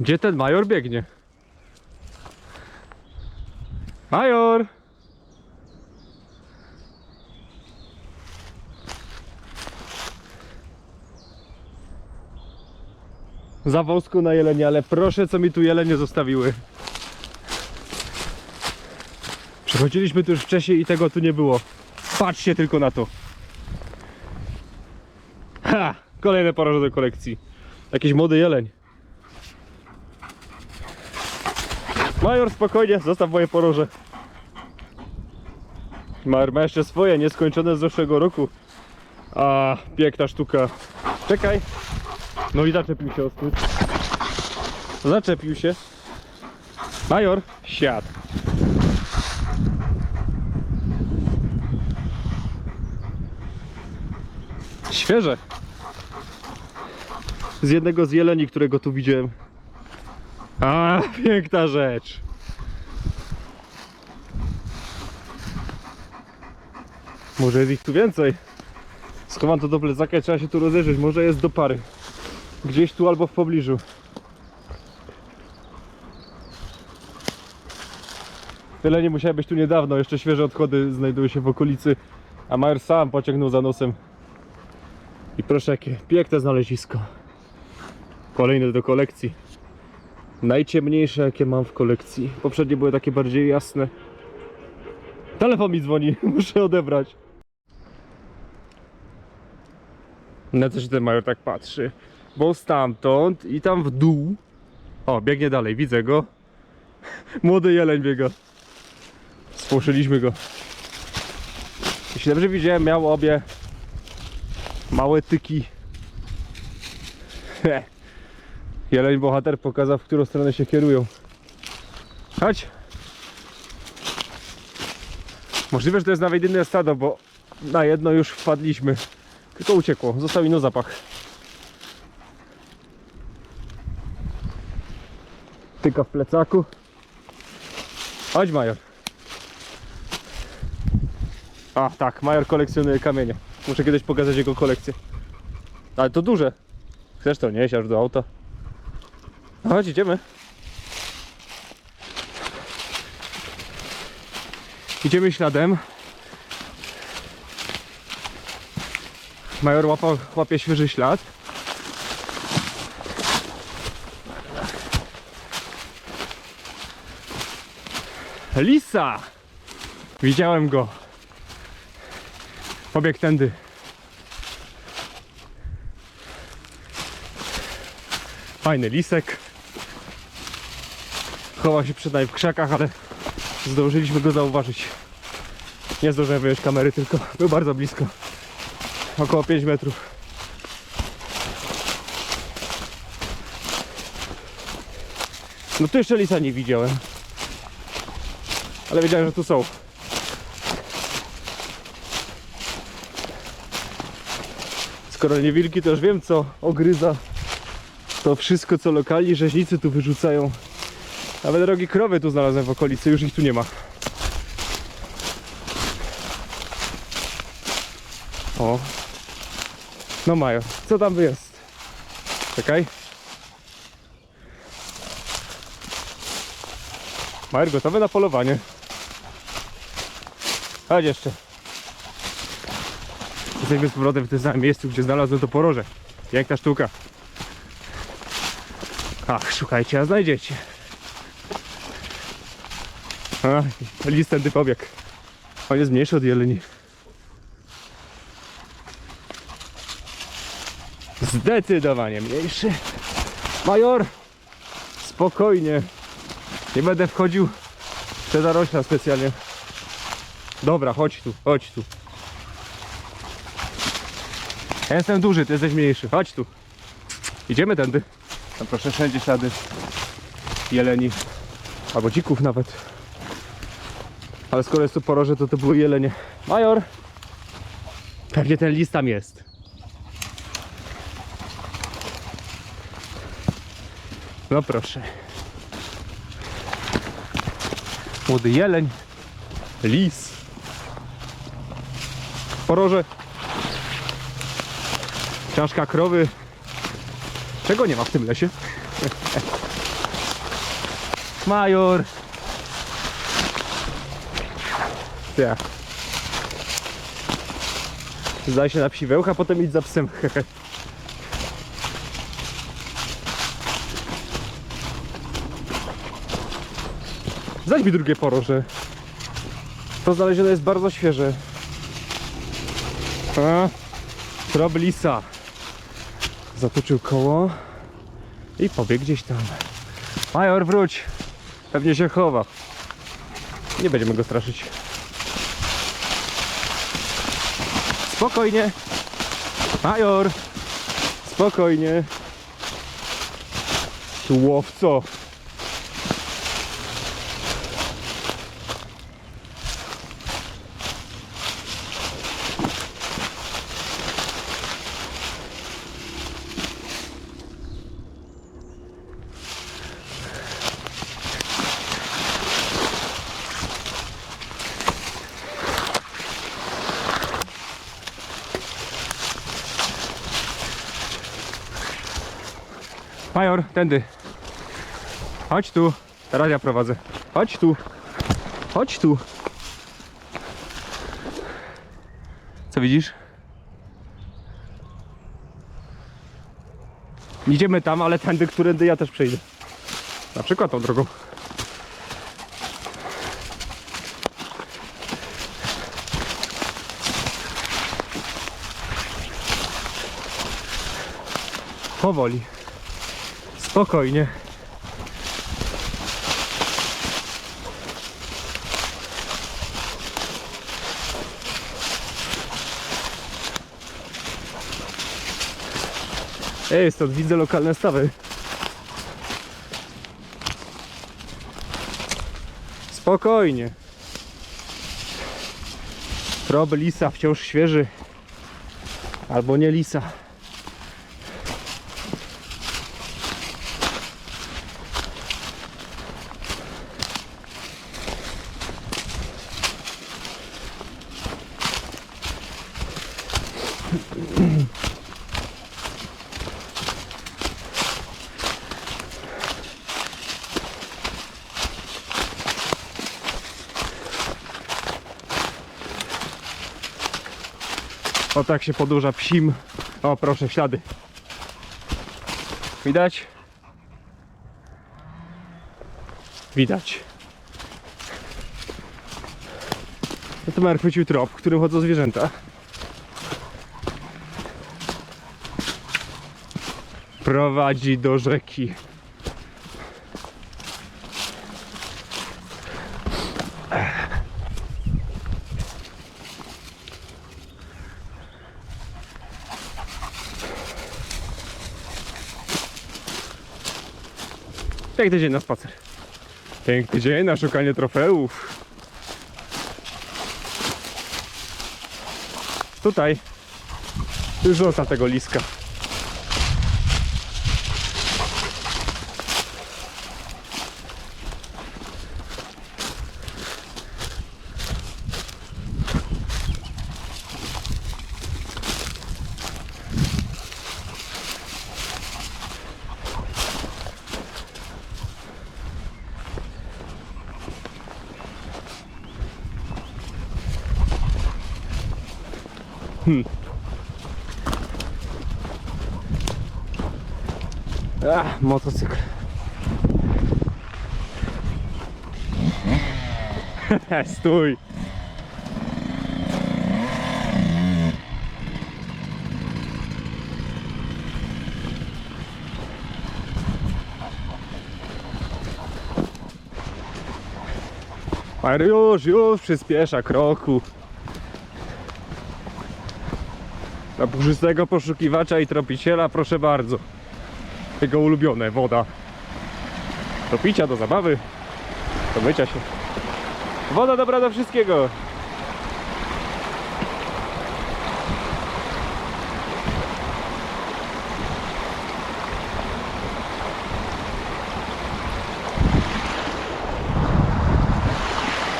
Gdzie ten major biegnie? Major! Za wąsko na jelenie, ale proszę co mi tu jelenie zostawiły. Przechodziliśmy tu już wcześniej i tego tu nie było. Patrzcie tylko na to. Ha! Kolejne poroże do kolekcji. Jakiś młody jeleń. Major, spokojnie, zostaw moje poroże. Major ma jeszcze swoje, nieskończone z zeszłego roku. A, piękna sztuka. Czekaj. No i zaczepił się ostry. Zaczepił się. Major, siad. Świeże. Z jednego z jeleni, którego tu widziałem. A, piękna rzecz. Może jest ich tu więcej. Schowam to do plecaka trzeba się tu rozejrzeć. Może jest do pary. Gdzieś tu albo w pobliżu. Tyle nie musiałem być tu niedawno. Jeszcze świeże odchody znajdują się w okolicy. A Majer sam pociągnął za nosem. I proszę, jakie piękne znalezisko. Kolejne do kolekcji. Najciemniejsze jakie mam w kolekcji. Poprzednie były takie bardziej jasne. Telefon mi dzwoni, muszę odebrać. Na co się ten major tak patrzy? Bo stamtąd i tam w dół. O, biegnie dalej, widzę go. Młody jeleń biega. Spłoszyliśmy go. Jeśli dobrze widziałem, miał obie małe tyki. Jeleń bohater pokazał, w którą stronę się kierują. Chodź. Możliwe, że to jest nawet inne stado, bo na jedno już wpadliśmy. Tylko uciekło. Został ino zapach. Tyka w plecaku. Chodź, Major. A, tak, Major kolekcjonuje kamienie. Muszę kiedyś pokazać jego kolekcję. Ale to duże. Chcesz to nieść aż do auta? Chodź, idziemy. Idziemy śladem. Major łapał, łapie świeży ślad. Lisa! Widziałem go. Pobiegł tędy. Fajny lisek. Chował się przed nami w krzakach, ale zdążyliśmy go zauważyć. Nie zdążyłem wyjąć kamery, tylko był bardzo blisko. Około 5 metrów. No tu jeszcze lisa nie widziałem. Ale wiedziałem, że tu są. Skoro nie wilki, to już wiem co ogryza to wszystko co lokalni rzeźnicy tu wyrzucają. Nawet drogi krowy tu znalazłem w okolicy, już ich tu nie ma. O. No mają. Co tam jest? Czekaj. Majer gotowy na polowanie. Chodź jeszcze. Jesteśmy z powrotem w tym samym miejscu, gdzie znalazłem to poroże. Piękna sztuka. Ach, szukajcie, a znajdziecie. A, list tędy. On jest mniejszy od jeleni. Zdecydowanie mniejszy. Major, spokojnie. Nie będę wchodził w te zarośla specjalnie. Dobra, chodź tu, chodź tu. Ja jestem duży, ty jesteś mniejszy. Chodź tu. Idziemy tędy. Tam proszę wszędzie ślady jeleni. Albo dzików nawet. Ale skoro jest tu poroże, to to były jelenie. Major! Pewnie ten list tam jest. No proszę. Młody jeleń. Lis. Poroże. Czaszka krowy. Czego nie ma w tym lesie? Major! Zdaj się na psi wełch, a potem idź za psem. Zaś mi drugie poroże. To znalezione jest bardzo świeże. A, lisa. Zatoczył koło i pobiegł gdzieś tam. Major, wróć. Pewnie się chowa. Nie będziemy go straszyć. Spokojnie. Major. Spokojnie. Łowco. Major, tędy. Chodź tu. Teraz ja prowadzę. Chodź tu. Chodź tu. Co widzisz? Idziemy tam, ale tędy, którędy ja też przejdę. Na przykład tą drogą. Powoli. Spokojnie. Ej, stąd widzę lokalne stawy. Spokojnie. Trop lisa wciąż świeży. Albo nie lisa. O tak się podłuża psim. O proszę, ślady. Widać? Widać. No to Mar chwycił trop, którym chodzą zwierzęta. Prowadzi do rzeki. Piękny dzień na spacer. Piękny dzień na szukanie trofeów. Tutaj już zostaw tego liska. Ach, motocykl. Stój. Już, już przyspiesza kroku. Dla puszystego poszukiwacza i tropiciela proszę bardzo. Jego ulubione, woda. Do picia, do zabawy, do mycia się. Woda dobra do wszystkiego.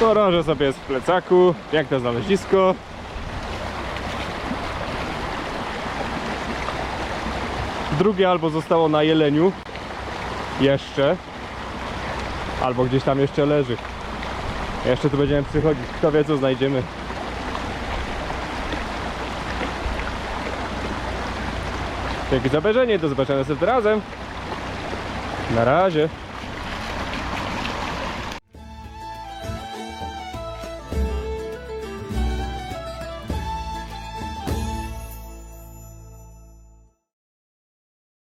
Poroże sobie w plecaku, piękne znalezisko. Drugie albo zostało na jeleniu. Jeszcze. Albo gdzieś tam jeszcze leży. Jeszcze tu będziemy przychodzić. Kto wie co znajdziemy. Dzięki za obejrzenie. Do zobaczenia następnym razem. Na razie.